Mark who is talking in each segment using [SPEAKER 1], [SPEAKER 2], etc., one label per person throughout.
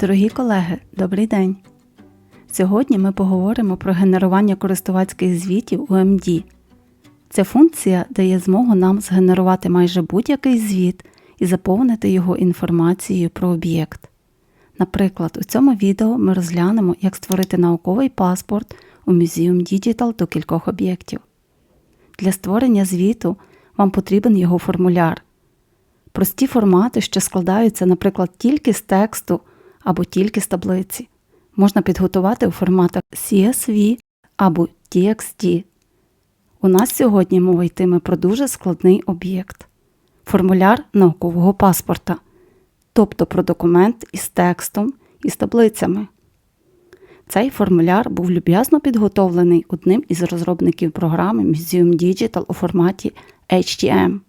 [SPEAKER 1] Дорогі колеги, добрий день! Сьогодні ми поговоримо про генерування користувацьких звітів у MD. Ця функція дає змогу нам згенерувати майже будь-який звіт і заповнити його інформацією про об'єкт. Наприклад, у цьому відео ми розглянемо, як створити науковий паспорт у Museum Digital до кількох об'єктів. Для створення звіту вам потрібен його формуляр. Прості формати, що складаються, наприклад, тільки з тексту або тільки з таблиці, можна підготувати у форматах CSV або TXT. У нас сьогодні мова йтиме про дуже складний об'єкт формуляр наукового паспорта, тобто про документ із текстом і з таблицями. Цей формуляр був люб'язно підготовлений одним із розробників програми Museum Digital у форматі HTM.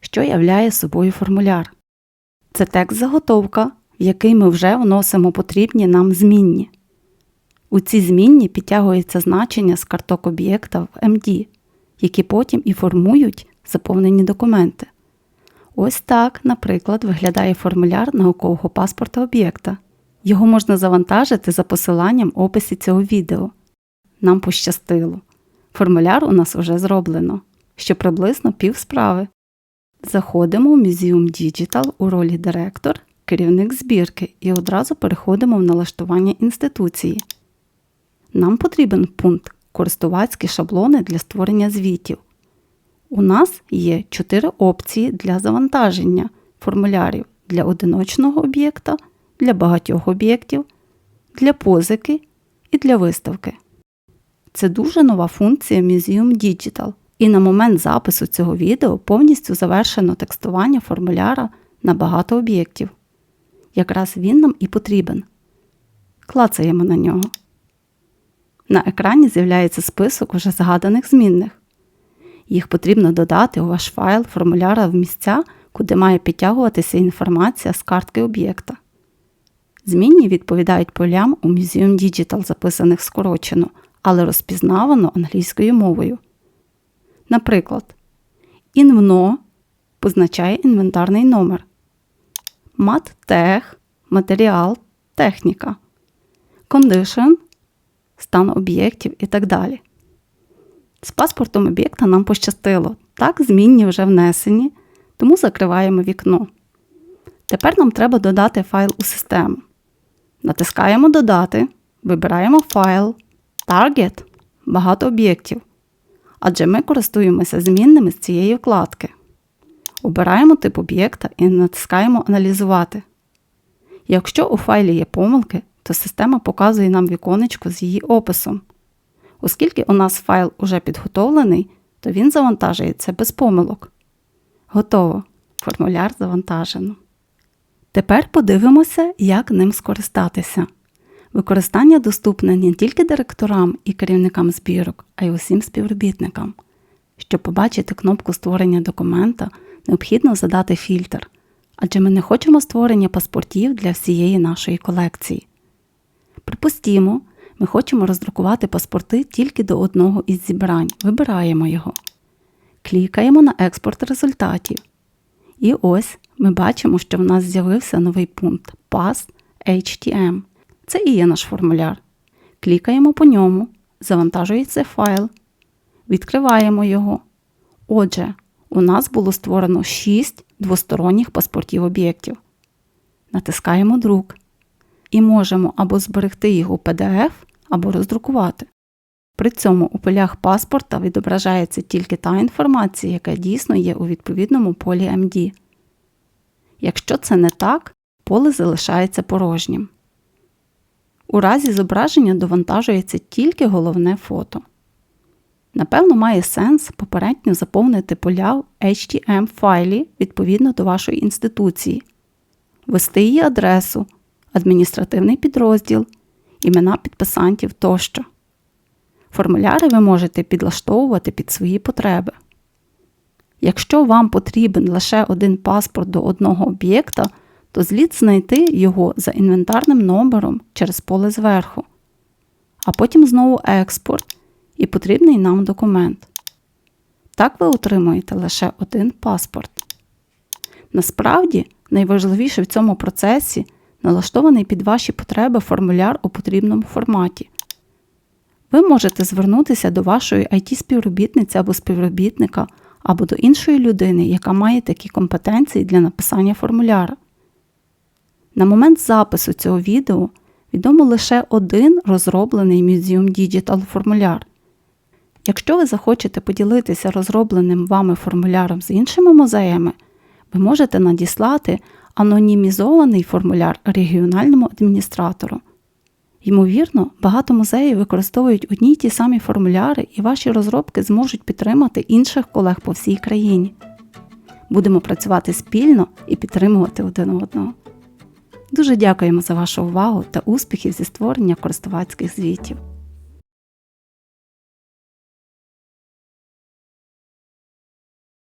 [SPEAKER 1] Що являє собою формуляр? Це текст-заготовка, в який ми вже вносимо потрібні нам змінні. У ці змінні підтягується значення з карток об'єкта в MD, які потім і формують заповнені документи. Ось так, наприклад, виглядає формуляр наукового паспорта об'єкта. Його можна завантажити за посиланням в описі цього відео. Нам пощастило. Формуляр у нас уже зроблено, що приблизно пів справи. Заходимо в Museum Digital у ролі директор, керівник збірки і одразу переходимо в налаштування інституції. Нам потрібен пункт Користувацькі шаблони для створення звітів. У нас є 4 опції для завантаження формулярів для одиночного об'єкта, для багатьох об'єктів, для позики і для виставки. Це дуже нова функція Museum Digital, і на момент запису цього відео повністю завершено текстування формуляра на багато об'єктів. Якраз він нам і потрібен. Клацаємо на нього. На екрані з'являється список уже згаданих змінних. Їх потрібно додати у ваш файл формуляра в місця, куди має підтягуватися інформація з картки об'єкта. Змінні відповідають полям у Museum Digital, записаних скорочено, але розпізнавано англійською мовою. Наприклад, інвно позначає інвентарний номер, маттех матеріал, техніка, condition стан об'єктів і так далі. З паспортом об'єкта нам пощастило. Так, змінні вже внесені, тому закриваємо вікно. Тепер нам треба додати файл у систему. Натискаємо Додати, вибираємо файл, Target, багато об'єктів. Адже ми користуємося змінними з цієї вкладки. Обираємо тип об'єкта і натискаємо Аналізувати. Якщо у файлі є помилки, то система показує нам віконечко з її описом. Оскільки у нас файл уже підготовлений, то він завантажується без помилок. Готово. Формуляр завантажено. Тепер подивимося, як ним скористатися. Використання доступне не тільки директорам і керівникам збірок, а й усім співробітникам. Щоб побачити кнопку створення документа, необхідно задати фільтр, адже ми не хочемо створення паспортів для всієї нашої колекції. Припустімо, ми хочемо роздрукувати паспорти тільки до одного із зібрань. Вибираємо його. Клікаємо на експорт результатів. І ось ми бачимо, що в нас з'явився новий пункт Pass HTM. Це і є наш формуляр. Клікаємо по ньому, завантажується файл, відкриваємо його. Отже, у нас було створено 6 двосторонніх паспортів об'єктів. Натискаємо Друк і можемо або зберегти їх у PDF, або роздрукувати. При цьому у полях паспорта відображається тільки та інформація, яка дійсно є у відповідному полі MD. Якщо це не так, поле залишається порожнім. У разі зображення довантажується тільки головне фото. Напевно, має сенс попередньо заповнити поля в HTML файлі відповідно до вашої інституції, ввести її адресу, адміністративний підрозділ, імена підписантів тощо. Формуляри ви можете підлаштовувати під свої потреби. Якщо вам потрібен лише один паспорт до одного об'єкта, то зліт знайти його за інвентарним номером через поле зверху, а потім знову експорт і потрібний нам документ. Так ви отримуєте лише один паспорт. Насправді, найважливіше в цьому процесі налаштований під ваші потреби формуляр у потрібному форматі. Ви можете звернутися до вашої IT-співробітниці або співробітника або до іншої людини, яка має такі компетенції для написання формуляра. На момент запису цього відео відомо лише один розроблений Museum Digital формуляр. Якщо ви захочете поділитися розробленим вами формуляром з іншими музеями, ви можете надіслати анонімізований формуляр регіональному адміністратору. Ймовірно, багато музеїв використовують одні й ті самі формуляри, і ваші розробки зможуть підтримати інших колег по всій країні. Будемо працювати спільно і підтримувати один одного. Дуже дякуємо за вашу увагу та успіхів зі створення користувацьких звітів.